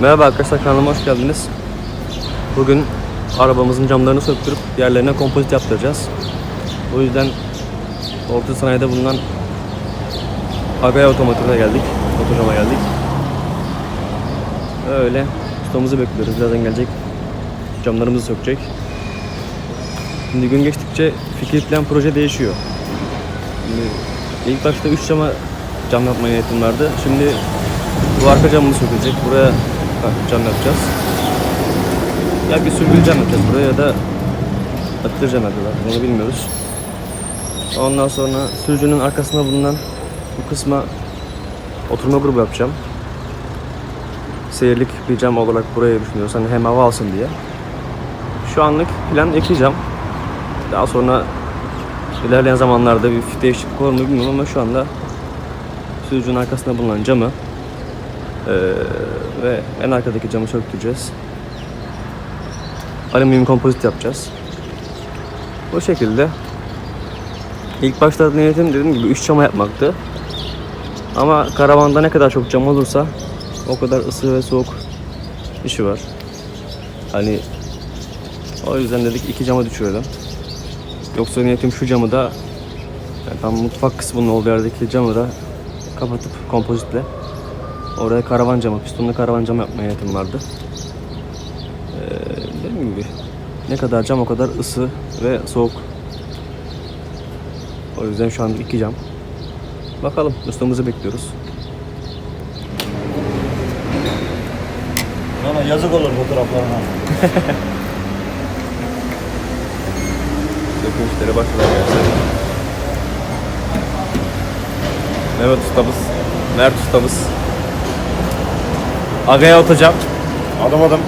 Merhaba arkadaşlar kanalıma hoş geldiniz. Bugün arabamızın camlarını söktürüp yerlerine kompozit yaptıracağız. O yüzden orta sanayide bulunan Agaya Otomotiv'e geldik. Otojama geldik. Öyle ustamızı bekliyoruz. Birazdan gelecek. Camlarımızı sökecek. Şimdi gün geçtikçe fikir plan proje değişiyor. Şimdi ilk başta 3 cama cam yapmaya niyetim vardı. Şimdi bu arka camımız sökülecek. Buraya cam yapacağız. Ya bir sürgülü cam yapacağız buraya ya da attır cam yapıyorlar. Onu bilmiyoruz. Ondan sonra sürücünün arkasında bulunan bu kısma oturma grubu yapacağım. Seyirlik bir cam olarak buraya düşünüyoruz. Hani hem hava alsın diye. Şu anlık plan iki cam. Daha sonra ilerleyen zamanlarda bir değişiklik olur mu bilmiyorum ama şu anda sürücünün arkasında bulunan camı ee, ve en arkadaki camı söktüreceğiz. Alüminyum kompozit yapacağız. Bu şekilde. İlk başta niyetim dediğim gibi 3 cama yapmaktı. Ama karavanda ne kadar çok cam olursa o kadar ısı ve soğuk işi var. Hani o yüzden dedik iki cama düşürelim. Yoksa niyetim şu camı da yani tam mutfak kısmının olduğu yerdeki camı da kapatıp kompozitle oraya karavan camı, pistonlu karavan cam yapmaya niyetim vardı. Ee, dediğim gibi ne kadar cam o kadar ısı ve soğuk. O yüzden şu an iki cam. Bakalım ustamızı bekliyoruz. Valla yazık olur fotoğraflarına. Söküm işleri başladı arkadaşlar. Mehmet ustamız, Mert ustamız. Agaya otacam. Adım adım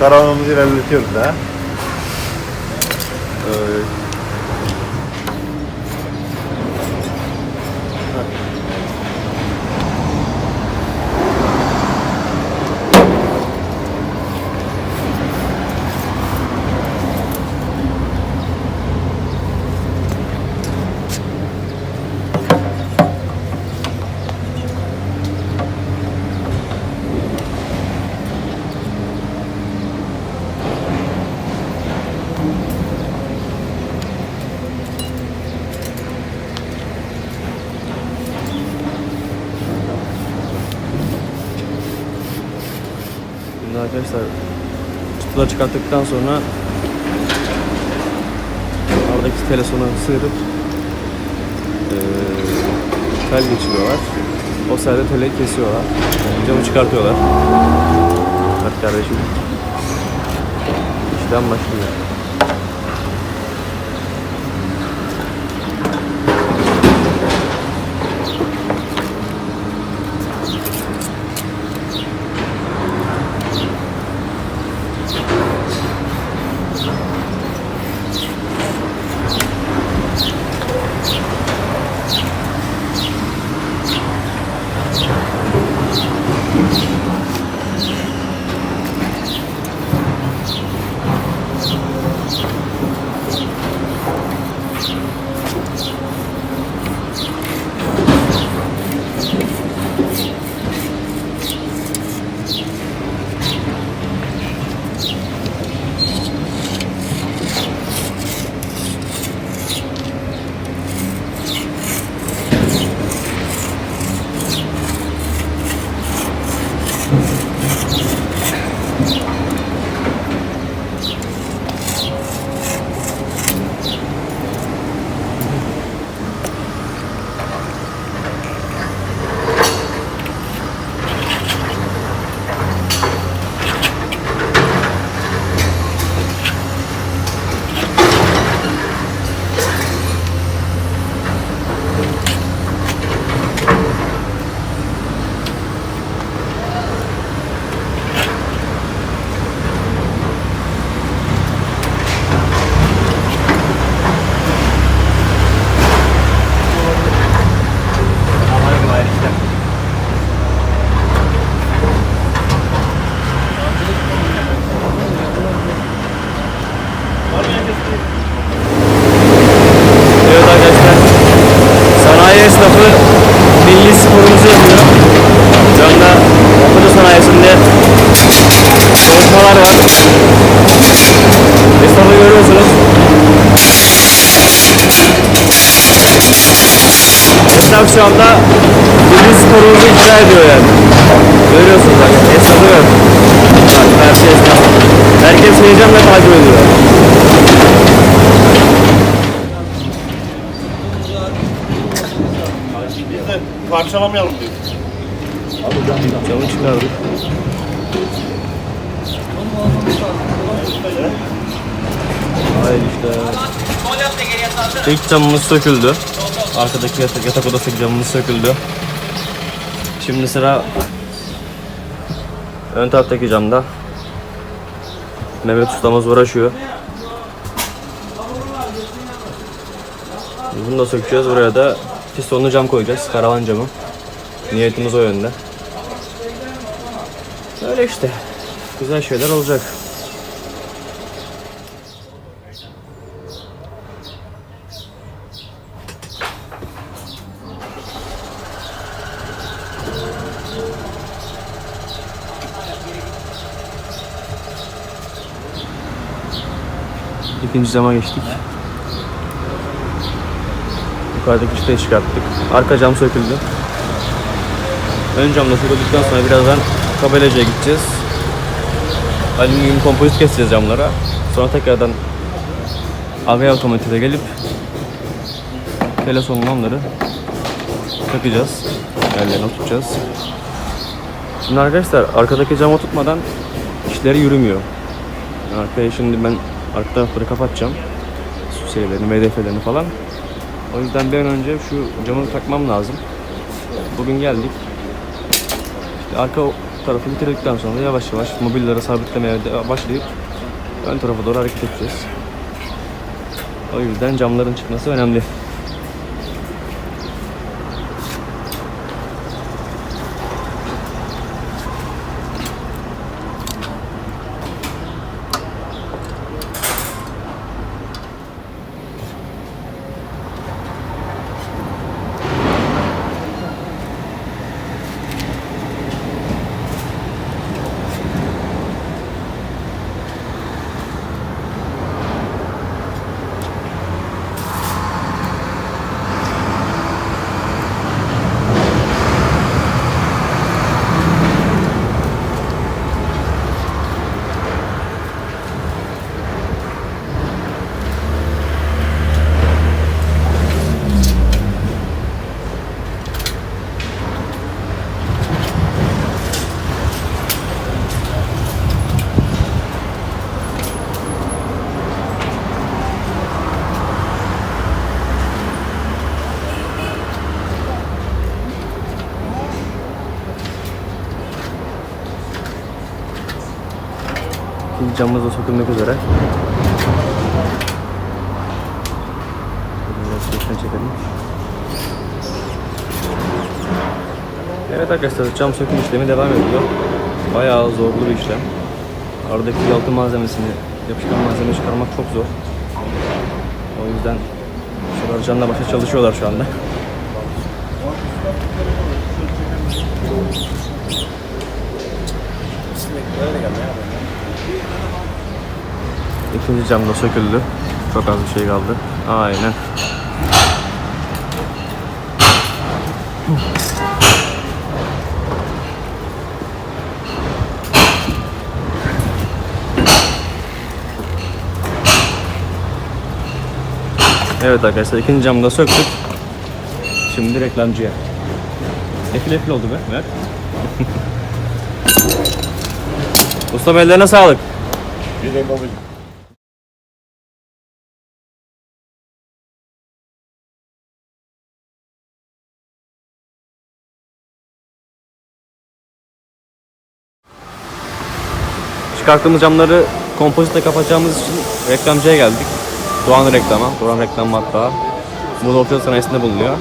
karavanımızı ilerletiyoruz da. Ee, Şimdi arkadaşlar çıtıları çıkarttıktan sonra oradaki telesonu sıyırıp eee tel geçiriyorlar. O sayede teli kesiyorlar. Camı çıkartıyorlar. Bak kardeşim. İşten başlıyor. Parçalamayalım diyoruz. Camı çıkardık. Hayır işte. İlk camımız söküldü. Arkadaki yatak, yatak odası camımız söküldü. Şimdi sıra ön taraftaki camda. Mehmet ustamız uğraşıyor. Bunu da sökeceğiz. Buraya da pistonlu cam koyacağız. Karavan camı. Niyetimiz o yönde. Öyle işte. Güzel şeyler olacak. İkinci cama geçtik. Yukarıdaki çıtayı çıkarttık. Arka cam söküldü. Ön camda söküldükten sonra birazdan kabelacıya gideceğiz. Alüminyum kompozit keseceğiz camlara. Sonra tekrardan Agaya otomatiğe gelip telefon lamları takacağız. Yerlerine oturtacağız. Şimdi arkadaşlar arkadaki cama tutmadan işleri yürümüyor. Arkaya şimdi ben arka tarafları kapatacağım. Su şeylerini, MDF'lerini falan. O yüzden an önce şu camı takmam lazım. Bugün geldik. Arka tarafı bitirdikten sonra yavaş yavaş mobilleri sabitlemeye başlayıp ön tarafa doğru hareket edeceğiz. O yüzden camların çıkması önemli. İkinci camımız da sökülmek üzere. Çekelim. Evet arkadaşlar cam söküm işlemi devam ediyor. Bayağı zorlu bir işlem. Aradaki yalıtım malzemesini, yapışkan malzeme çıkarmak çok zor. O yüzden şuralar canla başa çalışıyorlar şu anda. İkinci cam da söküldü. Çok az bir şey kaldı. Aynen. Evet arkadaşlar ikinci camı da söktük. Şimdi reklamcıya. Efil efil oldu be. Ver. Usta ellerine sağlık. De babacığım. Çıkarttığımız camları kompozitle kapatacağımız için reklamcıya geldik. Doğan reklama, Doğan reklam hatta. Da ofis sanayisinde bulunuyor.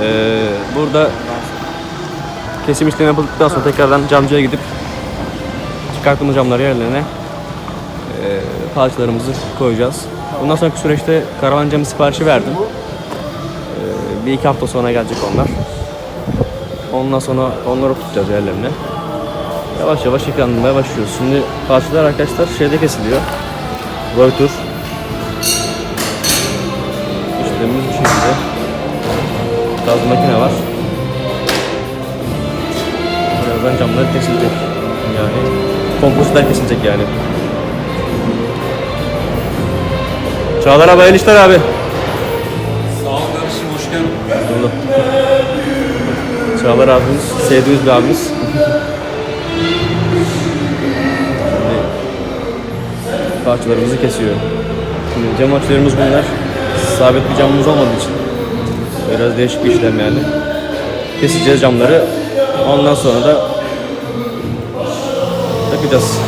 Ee, burada kesim işlemi yapıldıktan sonra tekrardan camcıya gidip çıkarttığımız camları yerlerine e, parçalarımızı koyacağız. Bundan sonraki süreçte karavan camı siparişi verdim. Ee, bir iki hafta sonra gelecek onlar. Ondan sonra onları tutacağız yerlerine. Yavaş yavaş yıkanmaya başlıyoruz. Şimdi parçalar arkadaşlar şeyde kesiliyor. Reuter. İşlemimiz bu şekilde. Gaz makine var. Birazdan camlar kesilecek. Yani kompozitler kesilecek yani. Çağlar abi hayırlı işler abi. Sağ ol kardeşim hoş geldin. Çağlar abimiz, sevdiğimiz bir abimiz. Parçalarımızı kesiyor. Şimdi cam açılarımız bunlar. Sabit bir camımız olmadığı için biraz değişik bir işlem yani. Keseceğiz camları. Ondan sonra da takacağız.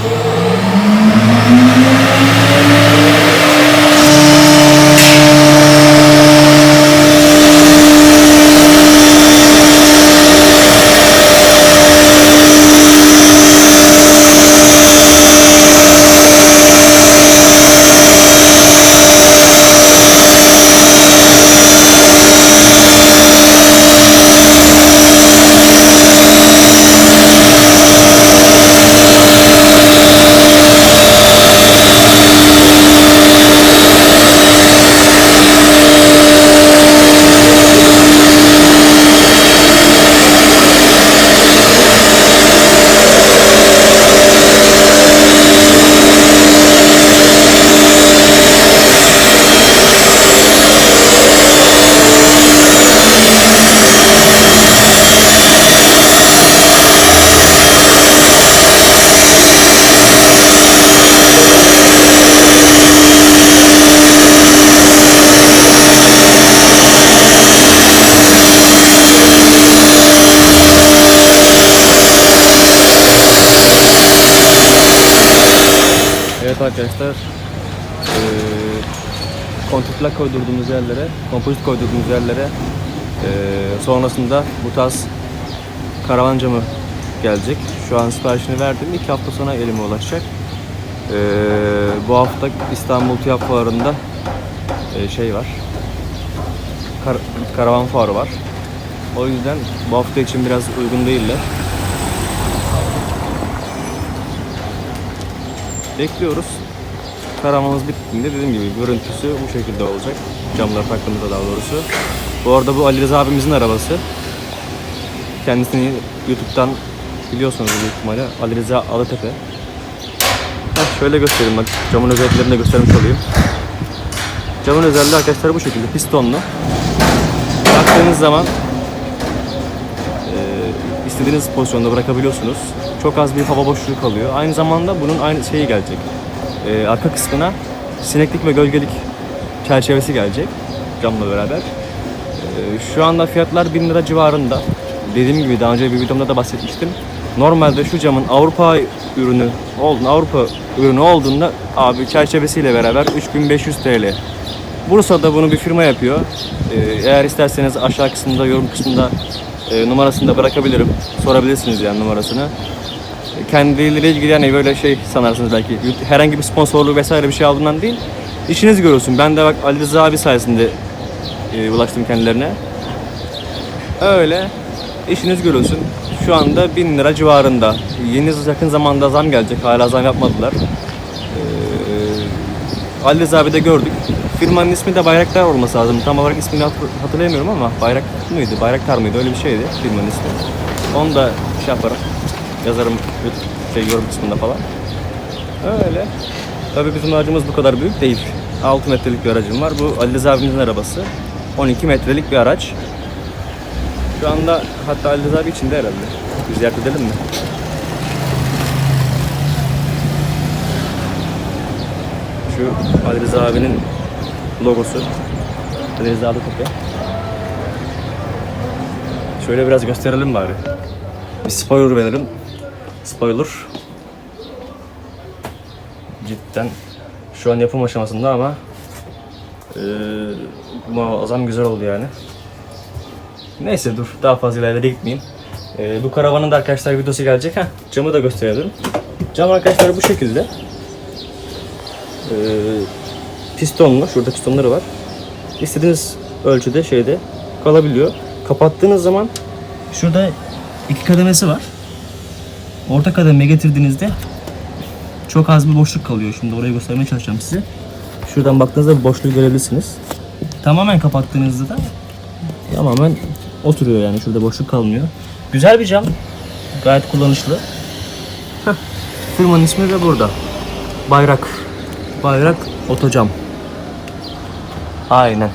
Arkadaşlar eee kontrplak koydurduğumuz yerlere, kompozit koydurduğumuz yerlere eee, sonrasında bu tarz karavan camı gelecek. Şu an siparişini verdim. İki hafta sonra elime ulaşacak. Eee, bu hafta İstanbul TÜYAP Fuarı'nda eee, şey var. Kar- karavan fuarı var. O yüzden bu hafta için biraz uygun değiller. Bekliyoruz. Karavanımız bittiğinde dediğim gibi görüntüsü bu şekilde olacak. Camlar taktığımızda daha doğrusu. Bu arada bu Ali Rıza abimizin arabası. Kendisini YouTube'dan biliyorsunuz büyük ihtimalle. Ali Rıza Alıtepe. Heh, şöyle göstereyim bak. Camın özelliklerini de göstermiş olayım. Camın özelliği arkadaşlar bu şekilde pistonlu. Baktığınız zaman istediğiniz pozisyonda bırakabiliyorsunuz. Çok az bir hava boşluğu kalıyor. Aynı zamanda bunun aynı şeyi gelecek. E, arka kısmına sineklik ve gölgelik çerçevesi gelecek camla beraber. E, şu anda fiyatlar 1000 lira civarında. Dediğim gibi daha önce bir videomda da bahsetmiştim. Normalde şu camın Avrupa ürünü olduğunda, Avrupa ürünü olduğunda abi çerçevesiyle beraber 3500 TL. Bursa'da bunu bir firma yapıyor. Ee, eğer isterseniz aşağı kısmında, yorum kısmında e, numarasını da bırakabilirim. Sorabilirsiniz yani numarasını. Kendileriyle ilgili yani böyle şey sanarsınız belki. Herhangi bir sponsorluğu vesaire bir şey aldığından değil. İşiniz görürsün. Ben de bak Ali Rıza abi sayesinde e, ulaştım kendilerine. Öyle. İşiniz görülsün. Şu anda 1000 lira civarında. Yeni yakın zamanda zam gelecek. Hala zam yapmadılar. Ee, Ali Rıza abi de gördük. Firmanın ismi de Bayraktar olması lazım. Tam olarak ismini hatır- hatırlayamıyorum ama Bayrak mıydı? Bayraktar mıydı? Öyle bir şeydi firmanın ismi. Onu da şey yaparım. Yazarım YouTube şey, yorum kısmında falan. Öyle. Tabii bizim aracımız bu kadar büyük değil. 6 metrelik bir aracım var. Bu Ali abimizin arabası. 12 metrelik bir araç. Şu anda hatta Ali abi içinde herhalde. Bir ziyaret edelim mi? Şu Ali abinin logosu. Ali Rıza kopya. Şöyle biraz gösterelim bari. Bir spoiler verelim. Spoiler. Cidden şu an yapım aşamasında ama eee muazzam güzel oldu yani. Neyse dur daha fazla ileride gitmeyeyim. Ee, bu karavanın da arkadaşlar videosu gelecek. Heh, camı da gösterelim. Cam arkadaşlar bu şekilde. Ee, pistonlu. Şurada pistonları var. İstediğiniz ölçüde şeyde kalabiliyor. Kapattığınız zaman şurada iki kademesi var. Orta kademeye getirdiğinizde çok az bir boşluk kalıyor. Şimdi orayı göstermeye çalışacağım size. Şuradan baktığınızda boşluğu görebilirsiniz. Tamamen kapattığınızda da tamamen oturuyor yani şurada boşluk kalmıyor. Güzel bir cam. Gayet kullanışlı. Heh. Firmanın ismi de burada. Bayrak. Bayrak Otocam. Aynen.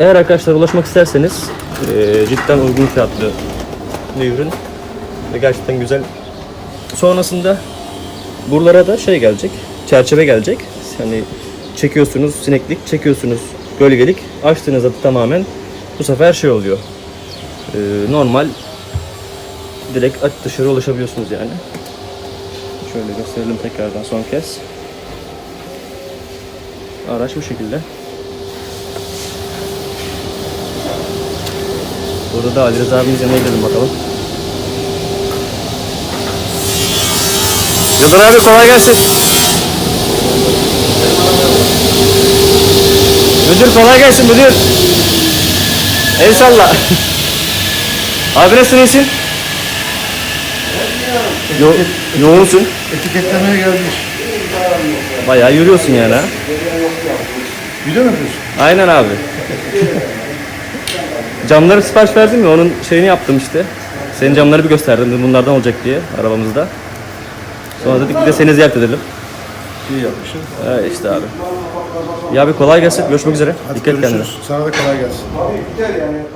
Eğer arkadaşlar ulaşmak isterseniz eee, cidden uygun fiyatlı bir ürün gerçekten güzel. Sonrasında buralara da şey gelecek, çerçeve gelecek. Yani çekiyorsunuz sineklik, çekiyorsunuz gölgelik. Açtığınızda tamamen bu sefer şey oluyor. Eee, normal direkt dışarı ulaşabiliyorsunuz yani. Şöyle gösterelim tekrardan son kez. Araç bu şekilde. Burada da Ali Rıza abimizin yanına gidelim bakalım. Rıza abi kolay gelsin. Müdür kolay gelsin müdür. El salla. abi nasılsın iyisin? Yo yoğunsun. Etiketlemeye gelmiş. Bayağı yürüyorsun yani ha. Video mu yapıyorsun? Aynen abi. Camları sipariş verdim ya onun şeyini yaptım işte. Senin camları bir gösterdim bunlardan olacak diye arabamızda. Sonra dedik bir de seni ziyaret edelim. İyi yapmışsın. Evet işte abi. Ya abi kolay gelsin. Görüşmek üzere. Hadi Dikkat et kendine. görüşürüz. Sana da kolay gelsin.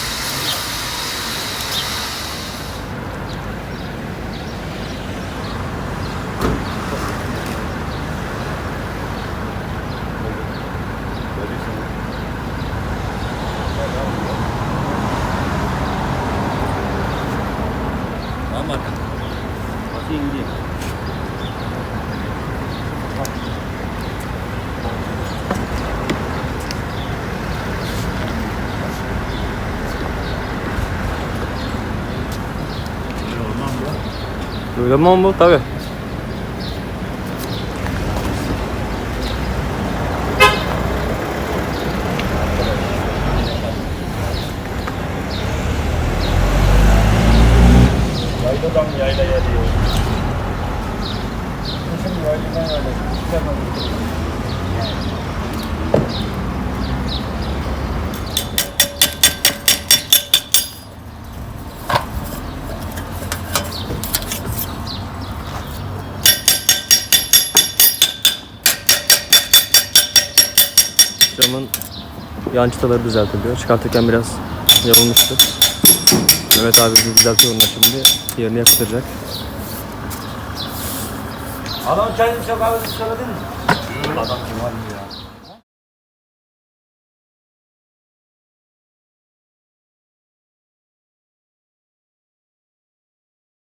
Mi bu? Tabii. Yan çıtaları düzeltiliyor. Çıkartırken biraz yamulmuştu. Mehmet abi bizi düzeltiyor onlar şimdi. Yerine yapıştıracak. Adam kendini ağır söyledin mi? Adam kim var ya?